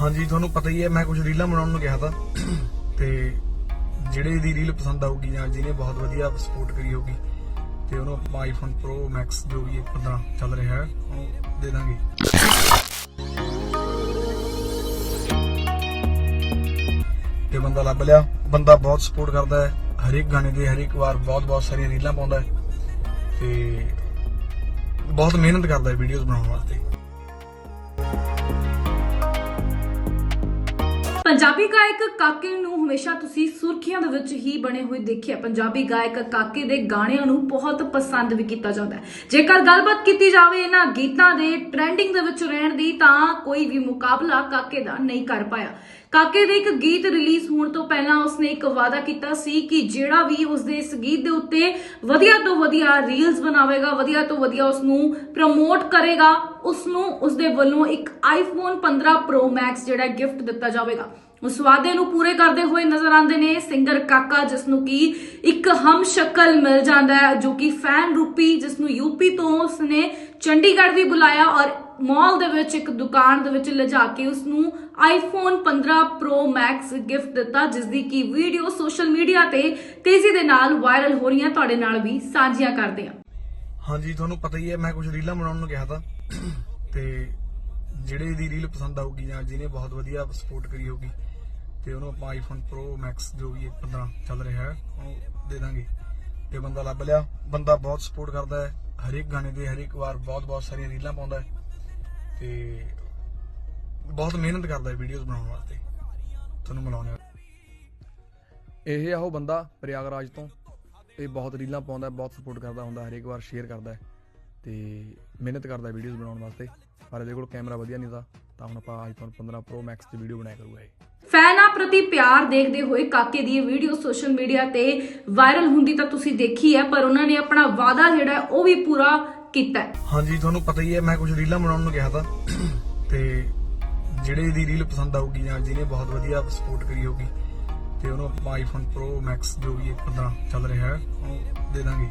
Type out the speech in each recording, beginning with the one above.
ਹਾਂਜੀ, ਤੁਹਾਨੂੰ ਪਤਾ ਹੀ ਹੈ, ਮੈਂ ਕੁਝ ਰੀਲਾਂ ਬਣਾਉਣ ਨੂੰ ਕਿਹਾ ਤਾਂ। ਤੇ ਜਿਹੜੇ ਦੀ ਰੀਲ ਪਸੰਦ ਆਊਗੀ ਜਾਂ ਜਿਹਨੇ ਬਹੁਤ ਵਧੀਆ ਸਪੋਰਟ ਕਰੀ ਹੋਊਗੀ, ਤੇ ਉਹਨੂੰ ਆਪਾਂ ਆਈਫੋਨ Pro Max ਜੋ ਵੀ ਇਹ 15 ਚੱਲ ਰਿਹਾ ਹੈ ਉਹ ਦੇ ਦਾਂਗੇ। ਤੇ ਬੰਦਾ ਲੱਭ ਲਿਆ। ਬੰਦਾ ਬਹੁਤ ਸਪੋਰਟ ਕਰਦਾ ਹੈ, ਹਰੇਕ ਗਾਣੇ ਦੇ ਹਰੇਕ ਵਾਰ ਬਹੁਤ ਬਹੁਤ ਸਾਰੀਆਂ ਰੀਲਾਂ ਪਾਉਂਦਾ ਹੈ। ਤੇ ਬਹੁਤ ਮਿਹਨਤ ਕਰਦਾ ਹੈ ਵੀਡੀਓਜ਼ ਬਣਾਉਣ ਵਾਸਤੇ। ਪੰਜਾਬੀ ਗਾਇਕ ਕਾਕੇ ਨੂੰ ਹਮੇਸ਼ਾ ਤੁਸੀਂ ਸੁਰਖੀਆਂ ਦੇ ਵਿੱਚ ਹੀ ਬਣੇ ਹੋਏ ਦੇਖਿਆ। ਪੰਜਾਬੀ ਗਾਇਕ ਕਾਕੇ ਦੇ ਗਾਣਿਆਂ ਨੂੰ ਬਹੁਤ ਪਸੰਦ ਵੀ ਕੀਤਾ ਜਾਂਦਾ ਹੈ। ਜੇਕਰ ਗੱਲਬਾਤ ਕੀਤੀ ਜਾਵੇ ਇਹਨਾਂ ਗੀਤਾਂ ਦੇ ਟ੍ਰੈਂਡਿੰਗ ਦੇ ਵਿੱਚ ਰਹਿਣ ਦੀ ਤਾਂ ਕੋਈ ਵੀ ਮੁਕਾਬਲਾ ਕਾਕੇ ਦਾ ਨਹੀਂ ਕਰ ਪਾਇਆ। ਕਾਕੇ ਦੇ ਇੱਕ ਗੀਤ ਰਿਲੀਜ਼ ਹੋਣ ਤੋਂ ਪਹਿਲਾਂ ਉਸਨੇ ਇੱਕ ਵਾਅਦਾ ਕੀਤਾ ਸੀ ਕਿ ਜਿਹੜਾ ਵੀ ਉਸਦੇ ਇਸ ਗੀਤ ਦੇ ਉੱਤੇ ਵਧੀਆ ਤੋਂ ਵਧੀਆ ਰੀਲਸ ਬਣਾਵੇਗਾ, ਵਧੀਆ ਤੋਂ ਵਧੀਆ ਉਸ ਨੂੰ ਪ੍ਰਮੋਟ ਕਰੇਗਾ ਉਸ ਨੂੰ ਉਸਦੇ ਵੱਲੋਂ ਇੱਕ ਆਈਫੋਨ 15 Pro Max ਜਿਹੜਾ ਗਿਫਟ ਦਿੱਤਾ ਜਾਵੇਗਾ। ਉਸ ਵਾਅਦੇ ਨੂੰ ਪੂਰੇ ਕਰਦੇ ਹੋਏ ਨਜ਼ਰ ਆਉਂਦੇ ਨੇ ਸਿੰਗਰ ਕਾਕਾ ਜਿਸ ਨੂੰ ਕਿ ਇੱਕ ਹਮ ਸ਼ਕਲ ਮਿਲ ਜਾਂਦਾ ਹੈ, ਜੋ ਕਿ ਫੈਨ ਰੂਪੀ ਜਿਸ ਨੂੰ ਯੂਪੀ ਤੋਂ ਉਸਨੇ ਚੰਡੀਗੜ੍ਹ ਵੀ ਬੁਲਾਇਆ ਔਰ ਮਾਲ ਦੇ ਵਿੱਚ, ਇੱਕ ਦੁਕਾਨ ਦੇ ਵਿੱਚ ਲਿਜਾ ਕੇ ਉਸ ਨੂੰ ਆਈਫੋਨ 15 Pro Max ਗਿਫਟ ਦਿੱਤਾ ਜਿਸ ਦੀ ਕੀ ਵੀਡੀਓ ਸੋਸ਼ਲ ਮੀਡੀਆ ਤੇ ਤੇਜ਼ੀ ਦੇ ਨਾਲ ਵਾਇਰਲ ਹੋ ਰਹੀਆਂ, ਤੁਹਾਡੇ ਨਾਲ ਵੀ ਸਾਂਝੀਆਂ ਕਰਦੇ ਹਾਂ। ਹਾਂਜੀ, ਤੁਹਾਨੂੰ ਪਤਾ ਹੀ ਹੈ, ਮੈਂ ਕੁਝ ਰੀਲਾਂ ਬਣਾਉਣ ਨੂੰ ਕਿਹਾ ਤਾਂ। ਤੇ ਜਿਹੜੇ ਦੀ ਰੀਲ ਪਸੰਦ ਆਊਗੀ ਜਾਂ ਜਿਹਨੇ ਬਹੁਤ ਵਧੀਆ ਸਪੋਰਟ ਕਰੀ ਹੋਗੀ ਤੇ ਉਹਨੂੰ ਆਪਾਂ ਆਈਫੋਨ Pro Max ਜੋ ਵੀ 15 ਚੱਲ ਰਿਹਾ ਹੈ ਉਹ ਦੇ ਦਾਂਗੇ। ਤੇ ਬੰਦਾ ਲੱਭ ਲਿਆ, ਬੰਦਾ ਬਹੁਤ ਸਪੋਰਟ ਕਰਦਾ ਹੈ, ਹਰੇਕ ਗਾਣੇ ਦੇ ਹਰੇਕ ਵਾਰ ਬਹੁਤ ਬਹੁਤ ਸਾਰੀਆਂ ਰੀਲਾਂ ਪਾਉਂਦਾ ਹੈ। ਤੇ ਬਹੁਤ ਮਿਹਨਤ ਕਰਦਾ ਹੈ ਵੀਡੀਓਜ਼ ਬਣਾਉਣ ਵਾਸਤੇ। ਤੁਹਾਨੂੰ ਮਿਲਾਉਂਦੇ ਹਾਂ ਇਹ ਆ ਉਹ ਬੰਦਾ ਪ੍ਰਯਾਗਰਾਜ ਤੋਂ। ਇਹ ਬਹੁਤ ਰੀਲਾਂ ਪਾਉਂਦਾ ਹੈ, ਬਹੁਤ ਸਪੋਰਟ ਕਰਦਾ ਹੁੰਦਾ ਹਰੇਕ ਵਾਰ ਸ਼ੇਅਰ ਕਰਦਾ ਹੈ। ਤੇ ਮਿਹਨਤ ਕਰਦਾ ਵੀਡੀਓਜ਼ ਬਣਾਉਣ ਵਾਸਤੇ। ਪਰ ਇਹਦੇ ਕੋਲ ਕੈਮਰਾ ਵਧੀਆ ਨਹੀਂ ਦਾ ਤਾਂ ਹੁਣ ਆਪਾਂ ਆਈਫੋਨ 15 Pro Max 'ਚ ਵੀਡੀਓ ਬਣਾਇਆ ਕਰੂਗਾ ਇਹ। ਫੈਨਾਂ ਪ੍ਰਤੀ ਪਿਆਰ ਦੇਖਦੇ ਹੋਏ ਕਾਕੇ ਦੀ ਇਹ ਵੀਡੀਓ ਸੋਸ਼ਲ ਮੀਡੀਆ ਤੇ ਵਾਇਰਲ ਹੁੰਦੀ ਤਾਂ ਤੁਸੀਂ ਦੇਖੀ ਹੈ ਪਰ ਉਹਨਾਂ ਨੇ ਆਪਣਾ ਵਾਅਦਾ ਜਿਹੜਾ ਹੈ ਉਹ ਵੀ ਪੂਰਾ ਕੀਤਾ ਹੈ। ਹਾਂਜੀ, ਤੁਹਾਨੂੰ ਪਤਾ ਹੀ ਹੈ, ਮੈਂ ਕੁਝ ਰੀਲਾਂ ਬਣਾਉਣ ਨੂੰ ਕਿਹਾ ਤਾਂ। ਤੇ ਜਿਹੜੇ ਦੀ ਰੀਲ ਪਸੰਦ ਆਊਗੀ ਜਾਂ ਜਿਹਨੇ ਬਹੁਤ ਵਧੀਆ ਸਪੋਰਟ ਕਰੀ ਹੋਊਗੀ, ਤੇ ਉਹਨੂੰ ਆਪਾਂ ਆਈਫੋਨ Pro Max ਜੋ ਵੀ ਇਹ 15 ਚੱਲ ਰਿਹਾ ਹੈ, ਉਹ ਦੇ ਦਾਂਗੇ।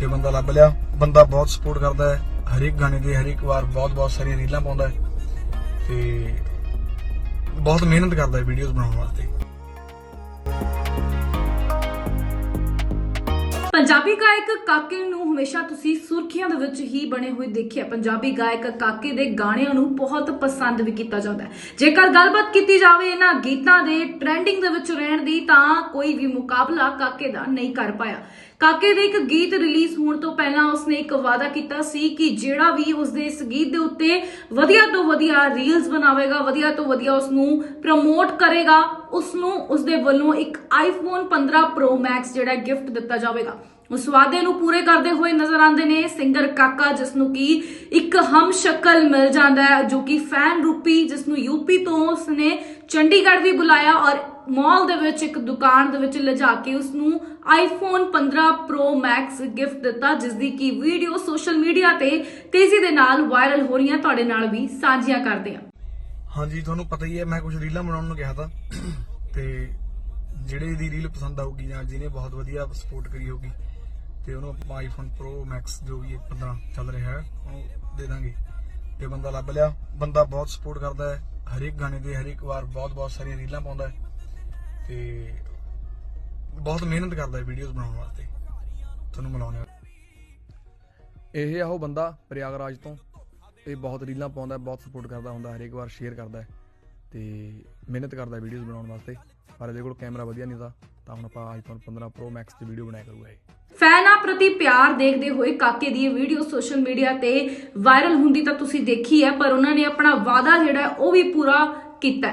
ਤੇ ਬੰਦਾ ਲੱਭ ਲਿਆ। ਬੰਦਾ ਬਹੁਤ ਸਪੋਰਟ ਕਰਦਾ ਹੈ। ਹਰੇਕ ਗਾਣੇ ਦੇ ਹਰੇਕ ਵਾਰ ਬਹੁਤ ਬਹੁਤ ਸਾਰੀਆਂ ਰੀਲਾਂ ਪਾਉਂਦਾ ਹੈ। ਤੇ ਬਹੁਤ ਮਿਹਨਤ ਕਰਦਾ ਹੈ ਵੀਡੀਓਜ਼ ਬਣਾਉਣ ਵਾਸਤੇ। ਪੰਜਾਬੀ ਗਾਇਕ ਕਾਕੇ ਨੂੰ ਹਮੇਸ਼ਾ ਤੁਸੀਂ ਸੁਰਖੀਆਂ ਦੇ ਵਿੱਚ ਹੀ ਬਣੇ ਹੋਏ ਦੇਖਿਆ। ਪੰਜਾਬੀ ਗਾਇਕ ਕਾਕੇ ਦੇ ਗਾਣਿਆਂ ਨੂੰ ਬਹੁਤ ਪਸੰਦ ਵੀ ਕੀਤਾ ਜਾਂਦਾ ਹੈ। ਜੇਕਰ ਗੱਲਬਾਤ ਕੀਤੀ ਜਾਵੇ ਇਹਨਾਂ ਗੀਤਾਂ ਦੇ ਟ੍ਰੈਂਡਿੰਗ ਦੇ ਵਿੱਚ ਰਹਿਣ ਦੀ ਤਾਂ ਕੋਈ ਵੀ ਮੁਕਾਬਲਾ ਕਾਕੇ ਦਾ ਨਹੀਂ ਕਰ ਪਾਇਆ। ਕਾਕੇ ਦੇ ਇੱਕ ਗੀਤ ਰਿਲੀਜ਼ ਹੋਣ ਤੋਂ ਪਹਿਲਾਂ ਉਸਨੇ ਇੱਕ ਵਾਅਦਾ ਕੀਤਾ ਸੀ ਕਿ ਜਿਹੜਾ ਵੀ ਉਸਦੇ ਇਸ ਗੀਤ ਦੇ ਉੱਤੇ ਵਧੀਆ ਤੋਂ ਵਧੀਆ ਰੀਲਸ ਬਣਾਵੇਗਾ, ਵਧੀਆ ਤੋਂ ਵਧੀਆ ਉਸ ਨੂੰ ਪ੍ਰਮੋਟ ਕਰੇਗਾ ਉਸ ਨੂੰ ਉਸਦੇ ਵੱਲੋਂ ਇੱਕ ਆਈਫੋਨ 15 ਪ੍ਰੋ ਮੈਕਸ ਜਿਹੜਾ ਗਿਫਟ ਦਿੱਤਾ ਜਾਵੇਗਾ। ਉਸ ਵਾਅਦੇ ਨੂੰ ਪੂਰੇ ਕਰਦੇ ਹੋਏ ਨਜ਼ਰ ਆਉਂਦੇ ਨੇ। ਸਿੰਗਰ ਕਾਕਾ ਜਿਸ ਨੂੰ ਕਿ ਇੱਕ ਹਮ ਸ਼ਕਲ ਮਿਲ ਜਾਂਦਾ ਹੈ, ਜੋ ਕਿ ਫੈਨ ਰੂਪੀ ਜਿਸ ਨੂੰ ਯੂਪੀ ਤੋਂ ਉਸਨੇ ਚੰਡੀਗੜ੍ਹ ਵੀ ਬੁਲਾਇਆ ਔਰ ਮਾਲ ਦੇ ਵਿੱਚ, ਇੱਕ ਦੁਕਾਨ ਦੇ ਵਿੱਚ ਲਿਜਾ ਕੇ ਉਸ ਨੂੰ ਆਈਫੋਨ 15 Pro Max ਗਿਫਟ ਦਿੱਤਾ ਜਿਸ ਦੀ ਕੀ ਵੀਡੀਓ ਸੋਸ਼ਲ ਮੀਡੀਆ ਤੇ ਤੇਜ਼ੀ ਦੇ ਨਾਲ ਵਾਇਰਲ ਹੋ ਰਹੀਆਂ। ਤੁਹਾਡੇ ਨਾਲ ਵੀ ਸਾਂਝੀਆਂ ਕਰਦੇ ਹਾਂ। ਹਾਂਜੀ, ਤੁਹਾਨੂੰ ਪਤਾ ਹੀ ਹੈ, ਮੈਂ ਕੁਝ ਰੀਲਾਂ ਬਣਾਉਣ ਨੂੰ ਕਿਹਾ ਤਾਂ। ਤੇ ਜਿਹੜੇ ਦੀ ਰੀਲ ਪਸੰਦ ਆਊਗੀ ਜਾਂ ਜਿਹਨੇ ਬਹੁਤ ਵਧੀਆ ਸਪੋਰਟ ਕਰੀ ਹੋਊਗੀ, ਤੇ ਉਹਨੂੰ ਆਪਾਂ ਆਈਫੋਨ Pro Max ਜੋ ਵੀ ਇਹ 15 ਚੱਲ ਰਿਹਾ ਹੈ ਉਹ ਦੇ ਦਾਂਗੇ। ਤੇ ਬੰਦਾ ਲੱਭ ਲਿਆ। ਬੰਦਾ ਬਹੁਤ ਸਪੋਰਟ ਕਰਦਾ ਹੈ। ਹਰੇਕ ਗਾਣੇ ਦੇ ਹਰੇਕ ਵਾਰ ਬਹੁਤ ਬਹੁਤ ਸਾਰੀਆਂ ਰੀਲਾਂ ਪਾਉਂਦਾ ਹੈ। ਤੇ ਬਹੁਤ ਮਿਹਨਤ ਕਰਦਾ ਹੈ ਵੀਡੀਓਜ਼ ਬਣਾਉਣ ਵਾਸਤੇ। ਤੁਹਾਨੂੰ ਮਿਲਾਉਂਦੇ ਹਾਂ ਇਹ ਆ ਉਹ ਬੰਦਾ ਪ੍ਰਯਾਗਰਾਜ ਤੋਂ। ਇਹ ਬਹੁਤ ਰੀਲਾਂ ਪਾਉਂਦਾ ਬਹੁਤ ਸਪੋਰਟ ਕਰਦਾ ਹੁੰਦਾ, ਹਰੇਕ ਵਾਰ ਸ਼ੇਅਰ ਕਰਦਾ ਹੈ। ਤੇ ਮਿਹਨਤ ਕਰਦਾ ਵੀਡੀਓਜ਼ ਬਣਾਉਣ ਵਾਸਤੇ, ਪਰ ਇਹਦੇ ਕੋਲ ਕੈਮਰਾ ਵਧੀਆ ਨਹੀਂ ਦਾ ਤਾਂ ਹੁਣ ਆਪਾਂ ਆਈਫੋਨ 15 Pro Max 'ਚ ਵੀਡੀਓ ਬਣਾਇਆ ਕਰੂਗਾ ਇਹ। ਫੈਨਾਂ ਪ੍ਰਤੀ ਪਿਆਰ ਦੇਖਦੇ ਹੋਏ ਕਾਕੇ ਦੀ ਇਹ ਵੀਡੀਓ ਸੋਸ਼ਲ ਮੀਡੀਆ ਤੇ ਵਾਇਰਲ ਹੁੰਦੀ ਤਾਂ ਤੁਸੀਂ ਦੇਖੀ ਹੈ, ਪਰ ਉਹਨਾਂ ਨੇ ਆਪਣਾ ਵਾਅਦਾ ਜਿਹੜਾ ਉਹ ਵੀ ਪੂਰਾ ਕੀਤਾ